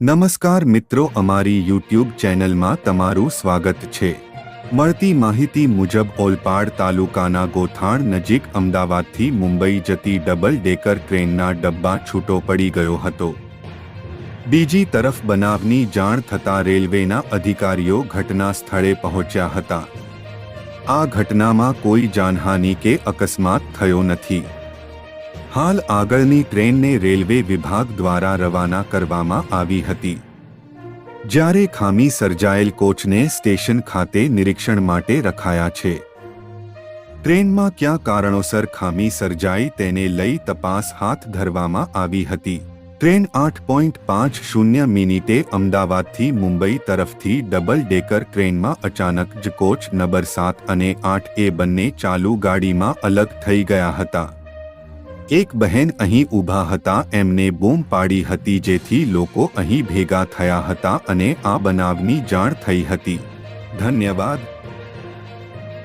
નમસ્કાર મિત્રો, અમારી યુટ્યુબ ચેનલમાં તમારું સ્વાગત છે. મળતી માહિતી મુજબ, ઓલપાડ તાલુકાના ગોથાણ નજીક અમદાવાદથી મુંબઈ જતી ડબલ ડેકર ટ્રેનના ડબ્બા છૂટો પડી ગયો હતો. બીજી તરફ બનાવની જાણ થતાં રેલવેના અધિકારીઓ ઘટના સ્થળે પહોંચ્યા હતા. આ ઘટનામાં કોઈ જાનહાનિ કે અકસ્માત થયો નથી. હાલ આગળની ટ્રેનને રેલવે વિભાગ દ્વારા રવાના કરવામાં આવી હતી. જ્યારે ખામી સર્જાયેલ કોચને સ્ટેશન ખાતે નિરીક્ષણ માટે રખાયા છે. ટ્રેનમાં ક્યાં કારણોસર ખામી સર્જાઈ તેને લઈ તપાસ હાથ ધરવામાં આવી હતી. ટ્રેન આઠ પોઈન્ટ પાંચ શૂન્ય મિનિટે અમદાવાદથી મુંબઈ તરફથી ડબલ ડેકર ટ્રેનમાં અચાનક જ કોચ નંબર સાત અને આઠ એ બંને ચાલુ ગાડીમાં અલગ થઈ ગયા હતા. એક બહેન અહીં ઊભા હતા, એમને બૂમ પાડી હતી જેથી લોકો અહીં ભેગા થયા હતા અને આ બનાવની જાણ થઈ હતી. ધન્યવાદ.